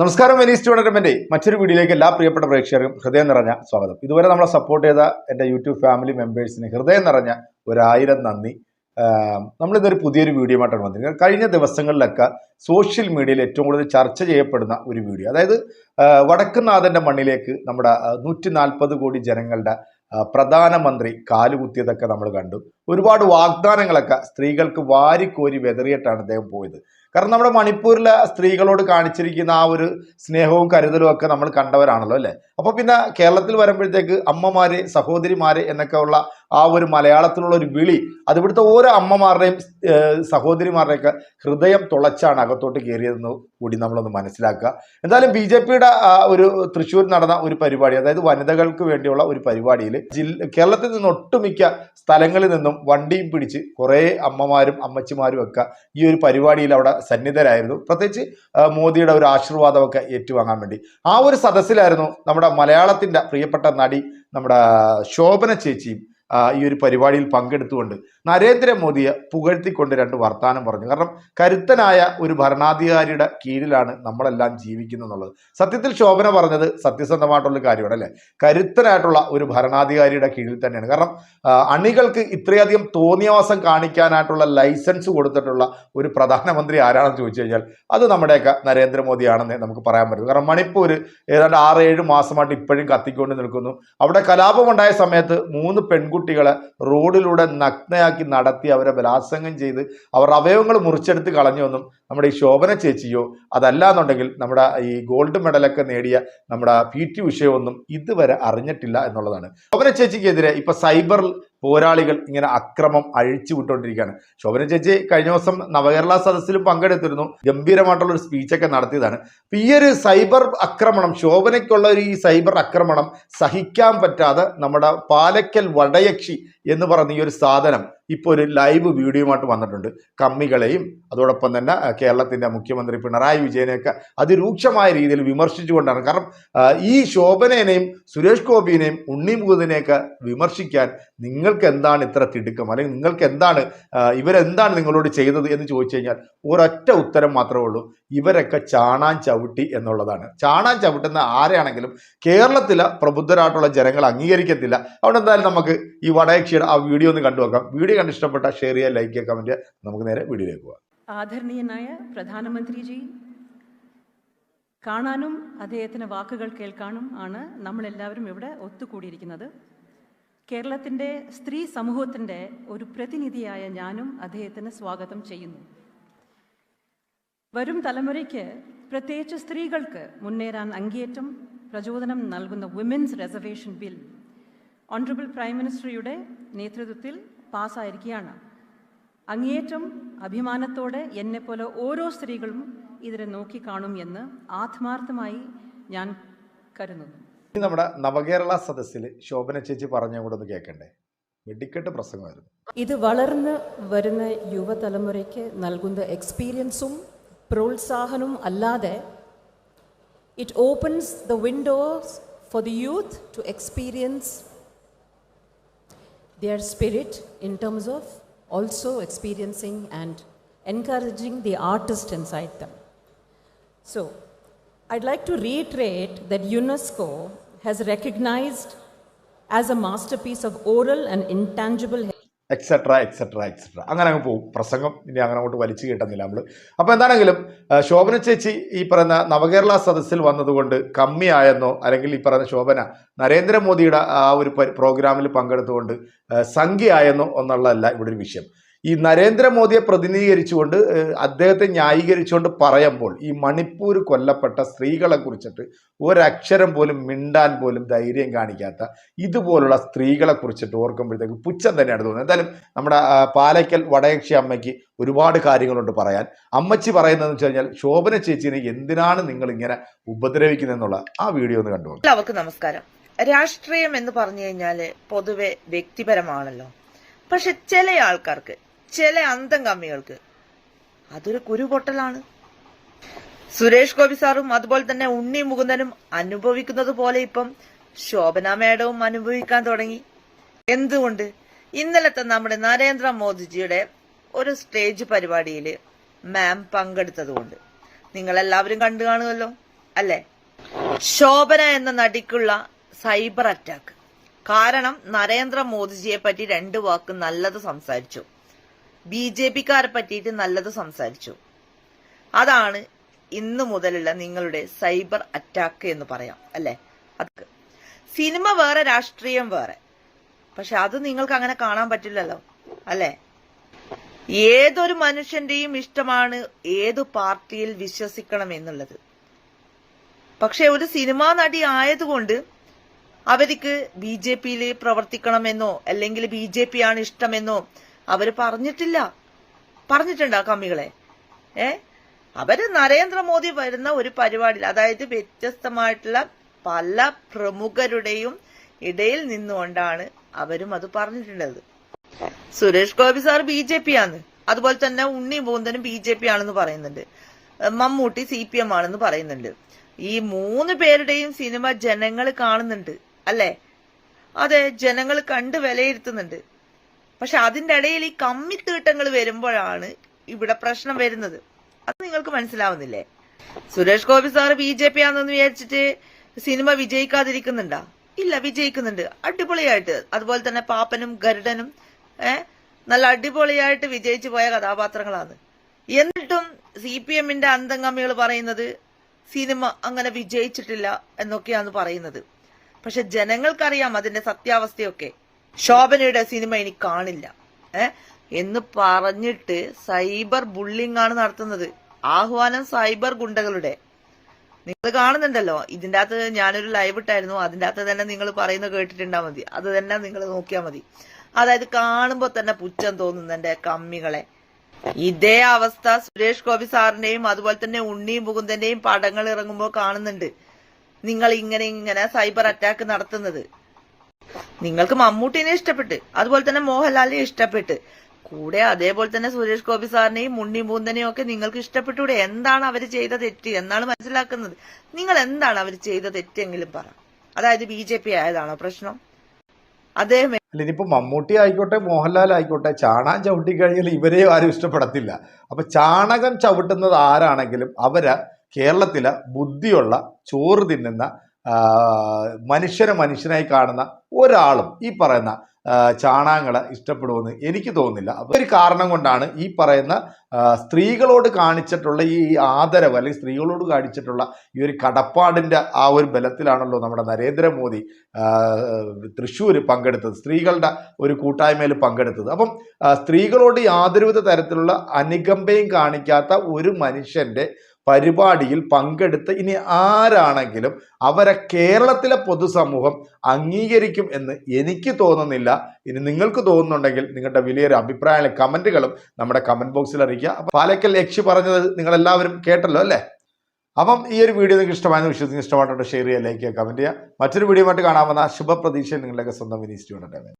നമസ്കാരം Venice tournament മറ്റൊരു വീഡിയോയിലേക്ക് എല്ലാ പ്രിയപ്പെട്ട പ്രേക്ഷകർക്കും ഹൃദയം നിറഞ്ഞ സ്വാഗതം. ഇതുവരെ നമ്മളെ സപ്പോർട്ട് ചെയ്ത എന്റെ യൂട്യൂബ് ഫാമിലി മെമ്പേഴ്സിന് ഹൃദയം നിറഞ്ഞ ഒരായിരം നന്ദി. നമ്മളിതൊരു പുതിയൊരു വീഡിയോ ആയിട്ടാണ് വന്നിരിക്കുന്നത്. കഴിഞ്ഞ ദിവസങ്ങളിലൊക്കെ സോഷ്യൽ മീഡിയയിൽ ഏറ്റവും കൂടുതൽ ചർച്ച ചെയ്യപ്പെടുന്ന ഒരു വീഡിയോ അതായത് വടക്കുനാഥന്റെ മണ്ണിലേക്ക് നമ്മുടെ നൂറ്റി നാൽപ്പത് കോടി ജനങ്ങളുടെ പ്രധാനമന്ത്രി കാലുകുത്തിയതൊക്കെ നമ്മൾ കണ്ടു. ഒരുപാട് വാഗ്ദാനങ്ങളൊക്കെ സ്ത്രീകൾക്ക് വാരിക്കോരി വെതറിയിട്ടാണ് അദ്ദേഹം പോയത്. കാരണം നമ്മുടെ മണിപ്പൂരിലെ സ്ത്രീകളോട് കാണിച്ചിരിക്കുന്ന ആ ഒരു സ്നേഹവും കരുതലും ഒക്കെ നമ്മൾ കണ്ടവരാണല്ലോ അല്ലേ? അപ്പോൾ പിന്നെ കേരളത്തിൽ വരുമ്പോഴത്തേക്ക് അമ്മമാര് സഹോദരിമാര് എന്നൊക്കെ ഉള്ള ആ ഒരു മലയാളത്തിലുള്ള ഒരു വിളി അത് ഇവിടുത്തെ ഓരോ അമ്മമാരുടെയും സഹോദരിമാരുടെയൊക്കെ ഹൃദയം തുളച്ചാണ് അകത്തോട്ട് കയറിയതെന്ന് കൂടി നമ്മളൊന്ന് മനസ്സിലാക്കുക. എന്തായാലും ബി ജെ പിയുടെ ഒരു തൃശ്ശൂർ നടന്ന ഒരു പരിപാടി അതായത് വനിതകൾക്ക് വേണ്ടിയുള്ള ഒരു പരിപാടിയിൽ ജില്ല കേരളത്തിൽ നിന്ന് ഒട്ടുമിക്ക സ്ഥലങ്ങളിൽ നിന്നും വണ്ടിയും പിടിച്ച് കുറേ അമ്മമാരും അമ്മച്ചിമാരും ഒക്കെ ഈ ഒരു പരിപാടിയിൽ അവിടെ സന്നിധരായിരുന്നു. പ്രത്യേകിച്ച് മോദിയുടെ ഒരു ആശീർവാദമൊക്കെ ഏറ്റുവാങ്ങാൻ വേണ്ടി. ആ ഒരു സദസ്സിലായിരുന്നു നമ്മുടെ മലയാളത്തിന്റെ പ്രിയപ്പെട്ട നടി നമ്മുടെ ശോഭന ചേച്ചിയും ഈ ഒരു പരിപാടിയിൽ പങ്കെടുത്തുകൊണ്ട് നരേന്ദ്രമോദിയെ പുകഴ്ത്തിക്കൊണ്ട് രണ്ട് വർത്താനം പറഞ്ഞു. കാരണം കരുത്തനായ ഒരു ഭരണാധികാരിയുടെ കീഴിലാണ് നമ്മളെല്ലാം ജീവിക്കുന്നത് എന്നുള്ളത് സത്യത്തിൽ ശോഭന പറഞ്ഞത് സത്യസന്ധമായിട്ടുള്ള കാര്യമാണ് അല്ലേ? കരുത്തനായിട്ടുള്ള ഒരു ഭരണാധികാരിയുടെ കീഴിൽ തന്നെയാണ്. കാരണം അണികൾക്ക് ഇത്രയധികം തോന്നിയവാസം കാണിക്കാനായിട്ടുള്ള ലൈസൻസ് കൊടുത്തിട്ടുള്ള ഒരു പ്രധാനമന്ത്രി ആരാണെന്ന് ചോദിച്ചു കഴിഞ്ഞാൽ അത് നമ്മുടെയൊക്കെ നരേന്ദ്രമോദിയാണെന്ന് നമുക്ക് പറയാൻ പറ്റും. കാരണം മണിപ്പൂർ ഏതാണ്ട് ആറ് ഏഴ് മാസമായിട്ട് ഇപ്പോഴും കത്തിക്കൊണ്ട് നിൽക്കുന്നു. അവിടെ കലാപമുണ്ടായ സമയത്ത് മൂന്ന് പെൺകുട്ടികളെ റോഡിലൂടെ നഗ്നയാക്കി നടത്തി അവരെ ബലാത്സംഗം ചെയ്ത് അവരുടെ അവയവങ്ങൾ മുറിച്ചെടുത്ത് കളഞ്ഞുവെന്നും നമ്മുടെ ഈ ശോഭന ചേച്ചിയോ അതല്ല എന്നുണ്ടെങ്കിൽ നമ്മുടെ ഈ ഗോൾഡ് മെഡലൊക്കെ നേടിയ നമ്മുടെ പി ടി ഉഷയൊന്നും ഇതുവരെ അറിഞ്ഞിട്ടില്ല എന്നുള്ളതാണ്. ശോഭന ചേച്ചിക്കെതിരെ ഇപ്പൊ സൈബർ പോരാളികൾ ഇങ്ങനെ അക്രമം അഴിച്ചു വിട്ടുകൊണ്ടിരിക്കുകയാണ്. ശോഭന ചേച്ചി കഴിഞ്ഞ ദിവസം നവകേരള സദസ്സിൽ പങ്കെടുത്തിരുന്നു. ഗംഭീരമായിട്ടുള്ള ഒരു സ്പീച്ചൊക്കെ നടത്തിയതാണ്. അപ്പൊ ഈ ഒരു സൈബർ ആക്രമണം ശോഭനയ്ക്കുള്ള ഒരു ഈ സൈബർ ആക്രമണം സഹിക്കാൻ പറ്റാതെ നമ്മുടെ പാലക്കൽ വടയക്ഷി എന്ന് പറഞ്ഞ ഈ ഒരു സാധനം ഇപ്പോൾ ഒരു ലൈവ് വീഡിയോയുമായിട്ട് വന്നിട്ടുണ്ട്. കമ്മികളെയും അതോടൊപ്പം തന്നെ കേരളത്തിന്റെ മുഖ്യമന്ത്രി പിണറായി വിജയനെയൊക്കെ അതിരൂക്ഷമായ രീതിയിൽ വിമർശിച്ചുകൊണ്ടാണ്. കാരണം ഈ ശോഭനേനെയും സുരേഷ് ഗോപിനെയും ഉണ്ണി മുകുന്ദനെയൊക്കെ വിമർശിക്കാൻ നിങ്ങൾക്ക് എന്താണ് ഇത്ര തിടുക്കം? അല്ലെങ്കിൽ നിങ്ങൾക്ക് എന്താണ് ഇവരെന്താണ് നിങ്ങളോട് ചെയ്തത് എന്ന് ചോദിച്ചു കഴിഞ്ഞാൽ ഒരൊറ്റ ഉത്തരം മാത്രമേ ഉള്ളൂ. ഇവരൊക്കെ ചാണാൻ ചവിട്ടി എന്നുള്ളതാണ്. ചാണാൻ ചവിട്ടുന്ന ആരെയാണെങ്കിലും കേരളത്തിലെ പ്രബുദ്ധരായിട്ടുള്ള ജനങ്ങൾ അംഗീകരിക്കത്തില്ല. അതുകൊണ്ട് എന്തായാലും നമുക്ക് ഈ വടയക്ഷിയുടെ ആ വീഡിയോ ഒന്ന് കണ്ടു നോക്കാം വീഡിയോ കണ്ട് ഇഷ്ടപ്പെട്ട ഷെയർ ചെയ്യുക ലൈക്ക് ചെയ്യുക കമന്റ് ചെയ്യുക. നമുക്ക് നേരെ വീഡിയോയിലേക്ക് പോകാം. ആദരണീയനായ പ്രധാനമന്ത്രിജി കാണാനും അദ്ദേഹത്തിന് വാക്കുകൾ കേൾക്കാനും ആണ് നമ്മളെല്ലാവരും ഇവിടെ ഒത്തുകൂടിയിരിക്കുന്നത്. കേരളത്തിന്റെ സ്ത്രീ സമൂഹത്തിന്റെ ഒരു പ്രതിനിധിയായ ഞാനും അദ്ദേഹത്തിന് സ്വാഗതം ചെയ്യുന്നു. വരും തലമുറയ്ക്ക് പ്രത്യേകിച്ച് സ്ത്രീകൾക്ക് മുന്നേറാൻ അങ്ങേയറ്റം പ്രചോദനം നൽകുന്ന women's reservation bill honourable prime മിനിസ്റ്ററിയുടെ നേതൃത്വത്തിൽ പാസ്സായിരിക്കുകയാണ്. അങ്ങേയറ്റം അഭിമാനത്തോടെ എന്നെപ്പോലെ ഓരോ സ്ത്രീകളും ഇതിനെ നോക്കിക്കാണും എന്ന് ആത്മാർത്ഥമായി ഞാൻ കരുതുന്നു. ഇനി നമ്മുടെ നവകേരള സദസ്സിൽ ശോഭന ചേച്ചി പറഞ്ഞ കൂടെ ഒന്ന് കേൾക്കണ്ടേ വെടിക്കെട്ട് പ്രസംഗമായിരുന്നു. ഇത് വളർന്ന് വരുന്ന യുവതലമുറയ്ക്ക് നൽകുന്ന എക്സ്പീരിയൻസും പ്രോത്സാഹനവും അല്ലാതെ it opens the windows for the youth to experience their spirit in terms of also experiencing and encouraging the artist inside them. So, I'd like to reiterate that UNESCO has recognized as a masterpiece of oral and intangible etcetera etcetera etcetera അങ്ങനെ അങ്ങ് പോകും. പ്രസംഗം ഇനി അങ്ങനെ അങ്ങോട്ട് വലിച്ചു കിട്ടുന്നില്ല നമ്മൾ അപ്പോൾ എന്താണെങ്കിലും ശോഭന ചേച്ചി ഈ പറയുന്ന നവകേരള സദസ്സിൽ വന്നതുകൊണ്ട് കമ്മിയായെന്നോ അല്ലെങ്കിൽ ഈ പറയുന്ന ശോഭന നരേന്ദ്രമോദിയുടെ ആ ഒരു പ്രോഗ്രാമിൽ പങ്കെടുത്തുകൊണ്ട് സംഖ്യയായെന്നോ എന്നുള്ളതല്ല ഇവിടെ ഒരു വിഷയം. ഈ നരേന്ദ്രമോദിയെ പ്രതിനിധീകരിച്ചുകൊണ്ട് അദ്ദേഹത്തെ ന്യായീകരിച്ചുകൊണ്ട് പറയുമ്പോൾ ഈ മണിപ്പൂർ കൊല്ലപ്പെട്ട സ്ത്രീകളെ കുറിച്ചിട്ട് ഒരക്ഷരം പോലും മിണ്ടാൻ പോലും ധൈര്യം കാണിക്കാത്ത ഇതുപോലുള്ള സ്ത്രീകളെ കുറിച്ചിട്ട് ഓർക്കുമ്പോഴത്തേക്ക് പുച്ഛം തന്നെയാണ് തോന്നുന്നത്. എന്തായാലും നമ്മുടെ പാലയ്ക്കൽ വടയക്ഷി അമ്മയ്ക്ക് ഒരുപാട് കാര്യങ്ങളുണ്ട് പറയാൻ. അമ്മച്ചി പറയുന്നതെന്ന് വെച്ച് കഴിഞ്ഞാൽ ശോഭന ചേച്ചിനെ എന്തിനാണ് നിങ്ങൾ ഇങ്ങനെ ഉപദ്രവിക്കുന്നതെന്നുള്ള ആ വീഡിയോ ഒന്ന് കണ്ടു എല്ലാവർക്കും നമസ്കാരം. രാഷ്ട്രീയം എന്ന് പറഞ്ഞു കഴിഞ്ഞാൽ പൊതുവെ വ്യക്തിപരമാണല്ലോ. പക്ഷെ ചില ആൾക്കാർക്ക് ചില അന്തം കമ്മികൾക്ക്. അതൊരു കുരുപൊട്ടലാണ്. സുരേഷ് ഗോപി സാറും അതുപോലെ തന്നെ ഉണ്ണി മുകുന്ദനും അനുഭവിക്കുന്നത് പോലെ ഇപ്പം ശോഭന മേഡവും അനുഭവിക്കാൻ തുടങ്ങി. എന്തുകൊണ്ട്? ഇന്നലത്തെ നമ്മുടെ നരേന്ദ്ര മോദിജിയുടെ ഒരു സ്റ്റേജ് പരിപാടിയിൽ മാം പങ്കെടുത്തതുകൊണ്ട്. നിങ്ങൾ എല്ലാവരും കണ്ടു കാണുമല്ലോ അല്ലേ? ശോഭന എന്ന നടിക്കുള്ള സൈബർ അറ്റാക്ക്. കാരണം നരേന്ദ്ര മോദിജിയെ പറ്റി രണ്ട് വാക്ക് നല്ലത് സംസാരിച്ചു. ബി ജെ പിക്കാരെ പറ്റിയിട്ട് നല്ലത് സംസാരിച്ചു. അതാണ് ഇന്ന് മുതലുള്ള നിങ്ങളുടെ സൈബർ അറ്റാക്ക് എന്ന് പറയാം അല്ലെ? അത് സിനിമ വേറെ രാഷ്ട്രീയം വേറെ. പക്ഷെ അത് നിങ്ങൾക്ക് അങ്ങനെ കാണാൻ പറ്റില്ലല്ലോ അല്ലെ? ഏതൊരു മനുഷ്യന്റെയും ഇഷ്ടമാണ് ഏതു പാർട്ടിയിൽ വിശ്വസിക്കണം എന്നുള്ളത്. പക്ഷെ ഒരു സിനിമാ നടി ആയതുകൊണ്ട് അവർക്ക് ബി ജെ പിയിൽ പ്രവർത്തിക്കണമെന്നോ അല്ലെങ്കിൽ ബി ജെ പി ആണ് ഇഷ്ടമെന്നോ അവർ പറഞ്ഞിട്ടില്ല. പറഞ്ഞിട്ടുണ്ട് ആ കമ്മികളെ? ഏ? അവർ നരേന്ദ്രമോദി വരുന്ന ഒരു പരിപാടിയിൽ അതായത് വ്യത്യസ്തമായിട്ടുള്ള പല പ്രമുഖരുടെയും ഇടയിൽ നിന്നുകൊണ്ടാണ് അവരും അത് പറഞ്ഞിട്ടുള്ളത്. Suresh Gopi sir B J P ആണ് അതുപോലെ തന്നെ ഉണ്ണി ബൂന്തനും ബി ജെ പി ആണെന്ന് പറയുന്നുണ്ട്. മമ്മൂട്ടി സി പി എം ആണെന്ന് പറയുന്നുണ്ട്. ഈ മൂന്ന് പേരുടെയും സിനിമ ജനങ്ങൾ കാണുന്നുണ്ട് അല്ലേ? അതെ ജനങ്ങൾ കണ്ട് വിലയിരുത്തുന്നുണ്ട്. പക്ഷെ അതിന്റെ ഇടയിൽ ഈ കമ്മിത്തീട്ടങ്ങൾ വരുമ്പോഴാണ് ഇവിടെ പ്രശ്നം വരുന്നത്. അത് നിങ്ങൾക്ക് മനസ്സിലാവുന്നില്ലേ? Suresh Gopi sir B J P ആണെന്ന് വിചാരിച്ചിട്ട് സിനിമ വിജയിക്കാതിരിക്കുന്നുണ്ടോ? ഇല്ല വിജയിക്കുന്നുണ്ട്. അടിപൊളിയായിട്ട്. അതുപോലെ തന്നെ പാപ്പനും ഗരുഡനും ഏഹ് നല്ല അടിപൊളിയായിട്ട് വിജയിച്ചു പോയ കഥാപാത്രങ്ങളാണ്. എന്നിട്ടും സി പി എമ്മിന്റെ അന്തംഗമികൾ പറയുന്നത് സിനിമ അങ്ങനെ വിജയിച്ചിട്ടില്ല എന്നൊക്കെയാണ് പറയുന്നത്. പക്ഷെ ജനങ്ങൾക്കറിയാം അതിന്റെ സത്യാവസ്ഥയൊക്കെ. ശോഭനയുടെ സിനിമ ഇനി കാണില്ല. ഏ? എന്ന് പറഞ്ഞിട്ട് സൈബർ ബുള്ളിംഗ് ആണ് നടത്തുന്നത്. ആഹ്വാനം സൈബർ ഗുണ്ടകളുടെ. നിങ്ങൾ കാണുന്നുണ്ടല്ലോ ഇതിന്റെ അകത്ത് ഞാനൊരു ലൈവ് ഇട്ടായിരുന്നു അതിന്റെ അകത്ത് തന്നെ നിങ്ങൾ പറയുന്നത് കേട്ടിട്ടുണ്ടാ മതി. അത് തന്നെ നിങ്ങൾ നോക്കിയാൽ മതി. അതായത് കാണുമ്പോൾ തന്നെ പുച്ഛം തോന്നുന്നുണ്ട് കമ്മികളെ. ഇതേ അവസ്ഥ സുരേഷ് ഗോപി സാറിന്റെയും അതുപോലെ തന്നെ ഉണ്ണി മുകുന്ദന്റെയും പടങ്ങൾ ഇറങ്ങുമ്പോൾ കാണുന്നുണ്ട്. നിങ്ങൾ ഇങ്ങനെ ഇങ്ങനെ സൈബർ അറ്റാക്ക് നടത്തുന്നത്. നിങ്ങൾക്ക് മമ്മൂട്ടിനെ ഇഷ്ടപ്പെട്ട് അതുപോലെ തന്നെ മോഹൻലാലിനെ ഇഷ്ടപ്പെട്ട് കൂടെ അതേപോലെ തന്നെ സുരേഷ് ഗോപി സാറിനെയും മുണ്ണി മൂന്തനെയും ഒക്കെ നിങ്ങൾക്ക് ഇഷ്ടപ്പെട്ടൂടെ എന്താണ് അവർ ചെയ്ത തെറ്റ്? എന്നാണ് മനസ്സിലാക്കുന്നത്. നിങ്ങൾ എന്താണ് അവർ ചെയ്ത തെറ്റെങ്കിലും പറ. അതായത് ബി ജെ പി ആയതാണോ പ്രശ്നം? അദ്ദേഹം അല്ല ഇനിയിപ്പോൾ മമ്മൂട്ടി ആയിക്കോട്ടെ മോഹൻലാൽ ആയിക്കോട്ടെ ചാണകം ചവിട്ടി കഴിഞ്ഞാൽ ഇവരെയും ആരും ഇഷ്ടപ്പെടത്തില്ല. അപ്പോൾ ചാണകം ചവിട്ടുന്നത് ആരാണെങ്കിലും അവർ കേരളത്തിലെ ബുദ്ധിയുള്ള ചോറ് തിന്നുന്ന മനുഷ്യനെ മനുഷ്യനായി കാണുന്ന ഒരാളും ഈ പറയുന്ന ചാണകങ്ങളെ ഇഷ്ടപ്പെടുമെന്ന് എനിക്ക് തോന്നുന്നില്ല. അപ്പോൾ ഒരു കാരണം കൊണ്ടാണ് ഈ പറയുന്ന സ്ത്രീകളോട് കാണിച്ചിട്ടുള്ള ഈ ആദരവ് അല്ലെങ്കിൽ സ്ത്രീകളോട് കാണിച്ചിട്ടുള്ള ഈ ഒരു കടപ്പാടിന്റെ ആ ഒരു ബലത്തിലാണല്ലോ നമ്മുടെ നരേന്ദ്രമോദി തൃശ്ശൂർ പങ്കെടുത്തത് സ്ത്രീകളുടെ ഒരു കൂട്ടായ്മയിൽ പങ്കെടുത്തത്. അപ്പം സ്ത്രീകളോട് യാതൊരുവിധ തരത്തിലുള്ള അനുകമ്പയും കാണിക്കാത്ത ഒരു മനുഷ്യന്റെ പരിപാടിയിൽ പങ്കെടുത്ത് ഇനി ആരാണെങ്കിലും അവരെ കേരളത്തിലെ പൊതുസമൂഹം അംഗീകരിക്കും എന്ന് എനിക്ക് തോന്നുന്നില്ല. ഇനി നിങ്ങൾക്ക് തോന്നുന്നുണ്ടെങ്കിൽ നിങ്ങളുടെ വലിയൊരു അഭിപ്രായങ്ങളും കമന്റുകളും നമ്മുടെ കമന്റ് ബോക്സിൽ അറിയിക്കുക. അപ്പം പാലക്കൽ യക്ഷി പറഞ്ഞത് നിങ്ങളെല്ലാവരും കേട്ടല്ലോ അല്ലേ? അപ്പം ഈ ഒരു വീഡിയോ നിങ്ങൾക്ക് ഇഷ്ടമായെന്ന് വിശ്വസിക്കുന്ന ഇഷ്ടമായിട്ടുണ്ട് ഷെയർ ചെയ്യുക ലൈക്ക് ചെയ്യുക കമന്റ് ചെയ്യുക. മറ്റൊരു വീഡിയോ ആയിട്ട് കാണാമെന്ന ശുഭപ്രതീക്ഷ നിങ്ങളുടെയൊക്കെ സ്വന്തം വിനീസ്